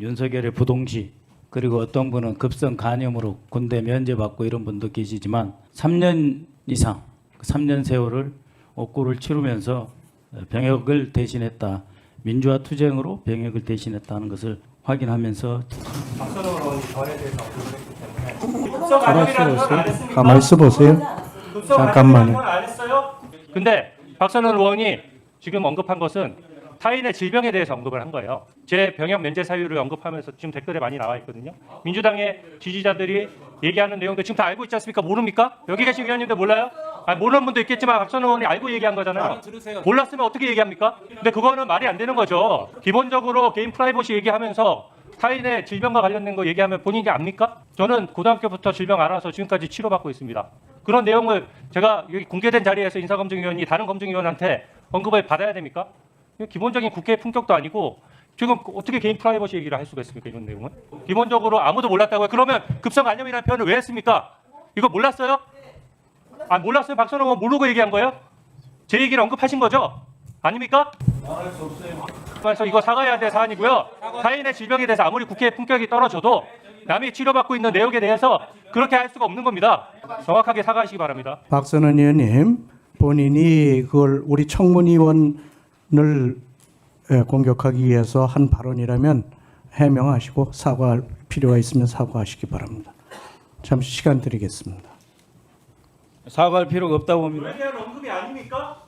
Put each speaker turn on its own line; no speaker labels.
윤석열의 부동시 그리고 어떤 분은 급성 간염으로 군대 면제받고 이런 분도 계시지만 3년 이상 3년 세월을 옥고를 치르면서 병역을 대신했다. 민주화 투쟁으로 병역을 대신했다는 것을 확인하면서
가만히 있어보세요. 가만히 있어보세요. 잠깐만요.
근데 박선호 의원이 지금 언급한 것은 타인의 질병에 대해서 언급을 한 거예요. 제 병역 면제 사유를 언급하면서 지금 댓글에 많이 나와 있거든요. 민주당의 지지자들이 얘기하는 내용들 지금 다 알고 있지 않습니까? 모릅니까? 여기 계신 위원님들 몰라요? 아, 모르는 분도 있겠지만 박선호 의원이 알고 얘기한 거잖아요. 몰랐으면 어떻게 얘기합니까? 근데 그거는 말이 안 되는 거죠. 기본적으로 개인 프라이버시 얘기하면서 타인의 질병과 관련된 거 얘기하면 본인이 압니까? 저는 고등학교부터 질병 알아서 지금까지 치료받고 있습니다. 그런 내용을 제가 여기 공개된 자리에서 인사검증위원이 다른 검증위원한테 언급을 받아야 됩니까? 기본적인 국회 품격도 아니고 지금 어떻게 개인 프라이버시 얘기를 할 수가 있습니까? 이런 내용은 기본적으로 아무도 몰랐다고요. 그러면 급성 간염이라는 표현을 왜 했습니까? 이거 몰랐어요? 아 몰랐어요? 박선호 의원 모르고 얘기한 거예요? 제 얘기를 언급하신 거죠? 아닙니까? 그래서 이거 사과해야 될 사안이고요. 타인의 질병에 대해서 아무리 국회의 품격이 떨어져도 남이 치료받고 있는 내용에 대해서 그렇게 할 수가 없는 겁니다. 정확하게 사과하시기 바랍니다.
박선원 의원님 본인이 그걸 우리 청문위원 을 예, 공격하기 위해서 한 발언이라면 해명하시고 사과할 필요가 있으면 사과하시기 바랍니다. 잠시 시간 드리겠습니다.
사과할 필요가 없다고 봅니다.
대한 언급이 아닙니까?